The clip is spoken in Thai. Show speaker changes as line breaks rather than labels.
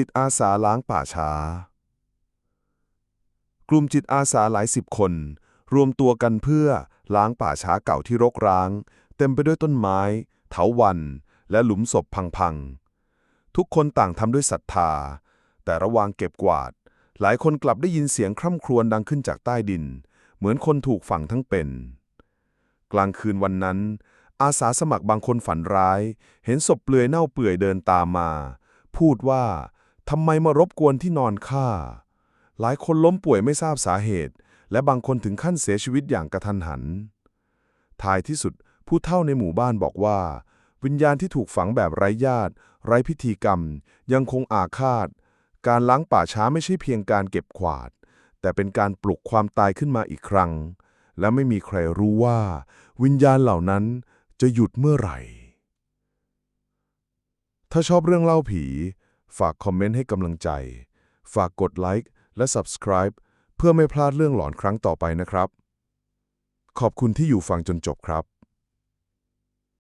จิตอาสาล้างป่าช้า กลุ่มจิตอาสาหลายสิบคน รวมตัวกันเพื่อล้างป่าช้าเก่าที่รกร้าง เต็มไปด้วยต้นไม้ เถาวัลย์และหลุมศพพังๆ ทุกคนต่างทำด้วยศรัทธา แต่ระหว่างเก็บกวาด หลายคนกลับได้ยินเสียงคร่ำครวญดังขึ้นจากใต้ดิน เหมือนคนถูกฝังทั้งเป็น กลางคืนวันนั้น อาสาสมัครบางคนฝันร้าย เห็นศพเปลือยเน่าเปื่อยเดินตามมา พูดว่า ทำไมมารบกวนที่นอนข้าหลายคนล้มป่วยไม่ทราบสาเหตุ และบางคนถึงขั้นเสียชีวิตอย่างกระทันหัน ท้ายที่สุดผู้เฒ่าในหมู่บ้านบอกว่า วิญญาณที่ถูกฝังแบบไร้ญาติ ไร้พิธีกรรม ยังคงอาฆาต การล้างป่าช้าไม่ใช่เพียงการเก็บขวาด แต่เป็นการปลุกความตายขึ้นมาอีกครั้ง และไม่มีใครรู้ว่า วิญญาณเหล่านั้นจะหยุดเมื่อไหร่ ถ้าชอบเรื่องเล่าผี ฝากคอมเมนต์ให้กำลังใจ ฝากกดไลค์และ Subscribe เพื่อไม่พลาดเรื่องหลอนครั้งต่อไปนะครับ ขอบคุณที่อยู่ฟังจนจบครับ